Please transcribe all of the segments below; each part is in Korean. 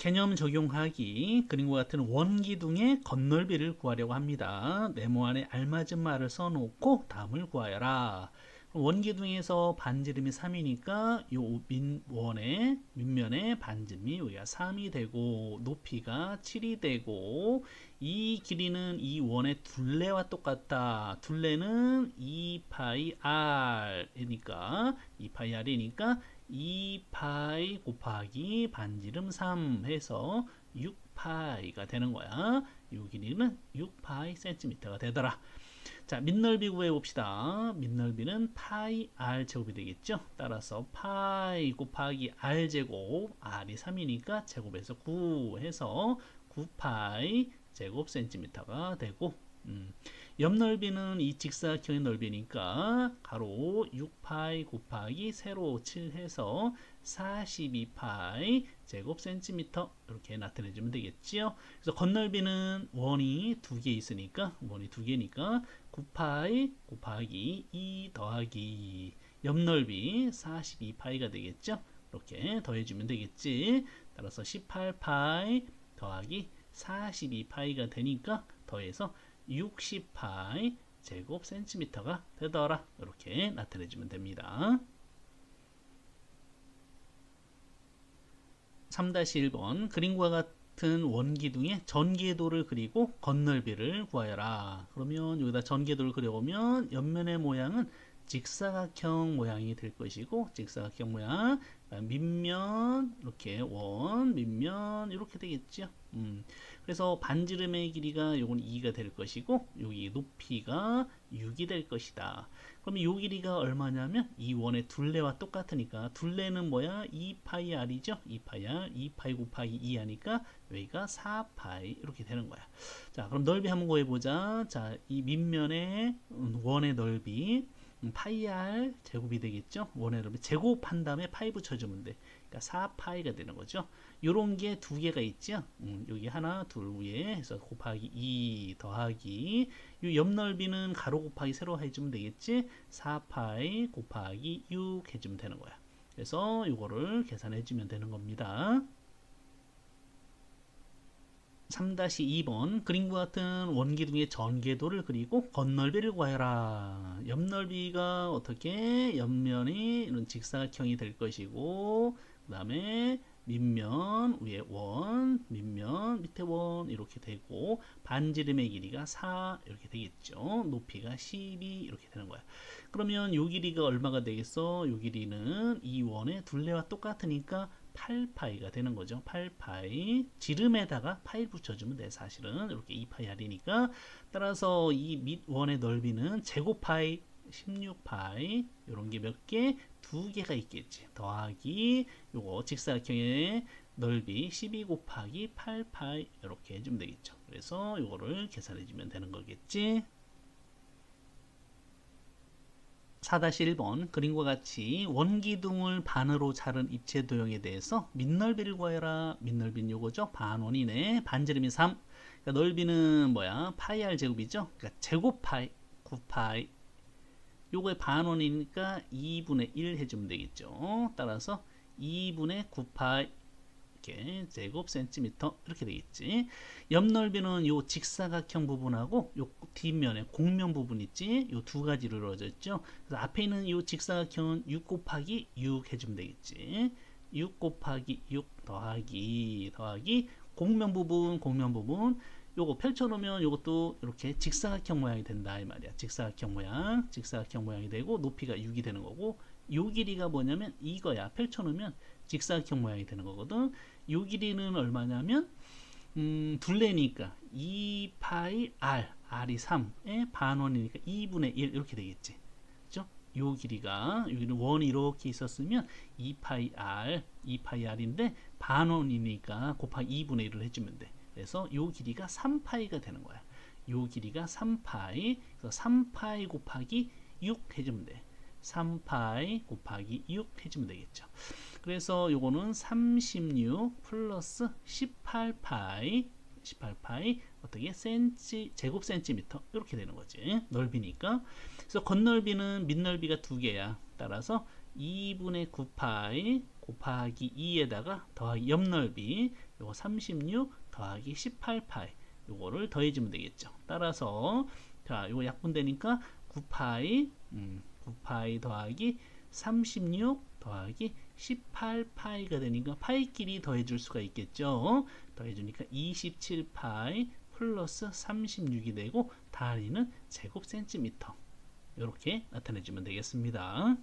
개념 적용하기 그림과 같은 원기둥의 건널비를 구하려고 합니다. 네모 안에 알맞은 말을 써놓고 다음을 구하여라. 원기둥에서 반지름이 3이니까 요 민원의 밑면의 반지름이 여기가 3이 되고 높이가 7이 되고 이 길이는 이 원의 둘레와 똑같다. 둘레는 2파이 r이니까 2파이 r이니까 2파이 곱하기 반지름 3 해서 6파이가 되는 거야. 이 길이는 6파이 센티미터가 되더라. 자, 밑넓이 구해 봅시다. 밑넓이는 파이 r 제곱이 되겠죠. 따라서 파이 곱하기 r 제곱, r이 3이니까 제곱에서 9 해서 9파이 제곱 센티미터가 되고 음, 옆 넓이는 이 직사각형의 넓이니까 가로 6파이 곱하기 세로 7 해서 42파이 제곱 센티미터 이렇게 나타내 주면 되겠지요. 그래서 건넓이는 원이 두 개 있으니까 원이 두 개니까 9파이 곱하기 2 더하기 옆넓이 42파이가 되겠죠. 이렇게 더해주면 되겠지. 따라서 18파이 더하기 42파이가 되니까 더해서 60파이 제곱 센티미터가 되더라. 이렇게 나타내주면 됩니다. 3-1번 그림과 같은 원기둥의 전개도를 그리고 건널비를 구하여라. 그러면 여기다 전개도를 그려보면 옆면의 모양은 직사각형 모양이 될 것이고 직사각형 모양 밑면 이렇게 원 밑면 이렇게 되겠죠. 음, 그래서 반지름의 길이가 요건 2가 될 것이고 여기 높이가 6이 될 것이다. 그러면 요 길이가 얼마냐면 이 원의 둘레와 똑같으니까 둘레는 뭐야? 2파이 r이죠. 2파이 r, 2파이 곱하기 2 하니까 여기가 4파이 이렇게 되는 거야. 자, 그럼 넓이 한번 구해보자. 자, 이 밑면의 원의 넓이 음, 파이 r 제곱이 되겠죠. 넓이 제곱한 다음에 파이 붙여주면 돼. 그러니까 4파이가 되는 거죠. 요런 게 두 개가 있죠. 음, 여기 하나, 둘 위에 해서 곱하기 2 더하기 이옆 넓이는 가로 곱하기 세로 해주면 되겠지. 4파이 곱하기 6 해주면 되는 거야. 그래서 이거를 계산해주면 되는 겁니다. 3-2번 그림과 같은 원기둥의 전개도를 그리고 건널비를 구하여라. 옆넓이가 어떻게 옆면이 이런 직사각형이 될 것이고 그 다음에 밑면 위에 원, 밑면 밑에 원 이렇게 되고 반지름의 길이가 4 이렇게 되겠죠. 높이가 12 이렇게 되는 거야. 그러면 요 길이가 얼마가 되겠어? 요 길이는 이 원의 둘레와 똑같으니까 8파이가 되는 거죠. 8파이 지름에다가 파이 붙여주면 돼. 사실은 이렇게 2파이 r이니까 따라서 이 밑원의 넓이는 제곱파이 16파이 이런 게 몇 개? 두 개가 있겠지. 더하기 요거 직사각형의 넓이 12 곱하기 8파이 이렇게 해주면 되겠죠. 그래서 요거를 계산해 주면 되는 거겠지. 4-1번 그림과 같이 원기둥을 반으로 자른 입체 도형에 대해서 밑넓이를 구해라. 밑넓이는 요거죠. 반원 이네. 반지름이 3. 그러니까 넓이는 뭐야? 파이 r 제곱이죠. 그러니까 제곱 파이 9파이 요거의 반원이니까 2분의 1 해주면 되겠죠. 따라서 2분의 9파이 이렇게 제곱 센티미터 이렇게 되겠지. 옆 넓이는 요 직사각형 부분하고 요 뒷면에 곡면 부분 있지. 요 두 가지로 이루어져 있죠. 그래서 앞에 있는 요 직사각형은 6 곱하기 6 해주면 되겠지. 6 곱하기 6 더하기 더하기 곡면 부분 곡면 부분 요거 펼쳐놓으면 요것도 이렇게 직사각형 모양이 된다 이 말이야. 직사각형 모양, 직사각형 모양이 되고 높이가 6이 되는 거고 요 길이가 뭐냐면 이거야. 펼쳐놓으면 직사각형 모양이 되는 거거든. 요 길이는 얼마냐면 음, 둘레니까 2파이 r, r이 3의 반원이니까 2분의 1 이렇게 되겠지. 요 길이가 여기는 원이 이렇게 있었으면 2파이 r, 2파이 r인데 반원이니까 곱하기 2분의 1을 해주면 돼. 그래서 요 길이가 3파이가 되는 거야. 요 길이가 3파이. 그래서 3파이 곱하기 6 해주면 돼. 3파이 곱하기 6 해주면 되겠죠. 그래서 요거는 36 플러스 18파이 18파이 어떻게? 센치 제곱 센티미터. 이렇게 되는 거지. 넓이니까. 그래서 건넓이는 밑넓이가 두 개야. 따라서 2분의 9파이 곱하기 2에다가 더하기 옆넓이 요거 36 더하기 18파이 요거를 더해주면 되겠죠. 따라서 자 요거 약분되니까 9파이 음, 9파이 더하기 36 더하기 18파이가 되니까 파이끼리 더해줄 수가 있겠죠. 더해주니까 27파이 플러스 36이 되고 다리는 제곱 센티미터 이렇게 나타내주면 되겠습니다.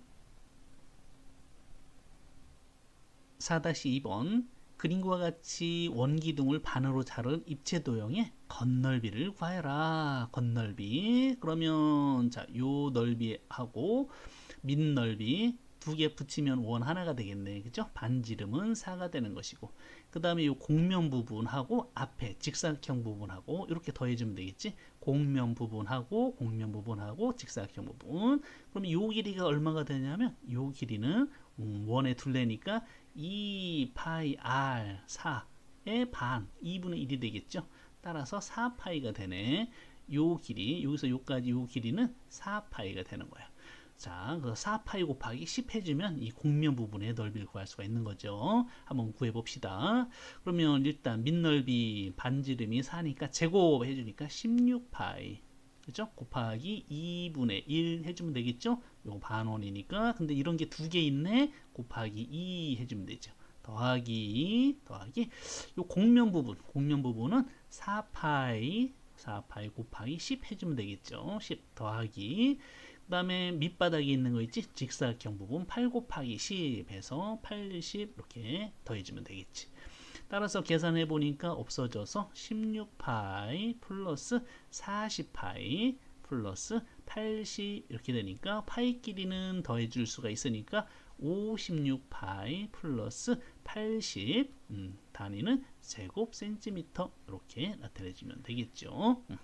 4-2번 그림과 같이 원기둥을 반으로 자른 입체 도형의 겉넓이를 구하여라. 겉넓이. 그러면 자, 요 넓이하고 밑넓이 두 개 붙이면 원 하나가 되겠네. 그죠? 반지름은 4가 되는 것이고. 그 다음에 요 공면 부분하고 앞에 직사각형 부분하고 이렇게 더해 주면 되겠지? 공면 부분하고 공면 부분하고 직사각형 부분. 그럼 요 길이가 얼마가 되냐면 요 길이는 음, 원의 둘레니까 2 파이 r 4의 반 2분의 1이 되겠죠. 따라서 4파이가 되네. 요 길이 여기서 요까지 요 길이는 4파이가 되는 거야. 자, 그 4파이 곱하기 10 해주면 이 공면 부분의 넓이를 구할 수가 있는 거죠. 한번 구해 봅시다. 그러면 일단 밑넓이 반지름이 4니까 제곱 해주니까 16파이. 그죠? 곱하기 2분의 1 해주면 되겠죠? 요거 반원이니까. 근데 이런 게 두 개 있네? 곱하기 2 해주면 되죠. 더하기, 더하기. 요 공면 부분, 공면 부분은 4파이, 4파이 곱하기 10 해주면 되겠죠. 10 더하기. 그 다음에 밑바닥에 있는 거 있지? 직사각형 부분 8 곱하기 10 해서 80 이렇게 더해주면 되겠지. 따라서 계산해 보니까 없어져서 16파이 플러스 40파이 플러스 80 이렇게 되니까 파이 끼리는 더해 줄 수가 있으니까 56파이 플러스 80 음, 단위는 제곱 센티미터 이렇게 나타내 주면 되겠죠. 음.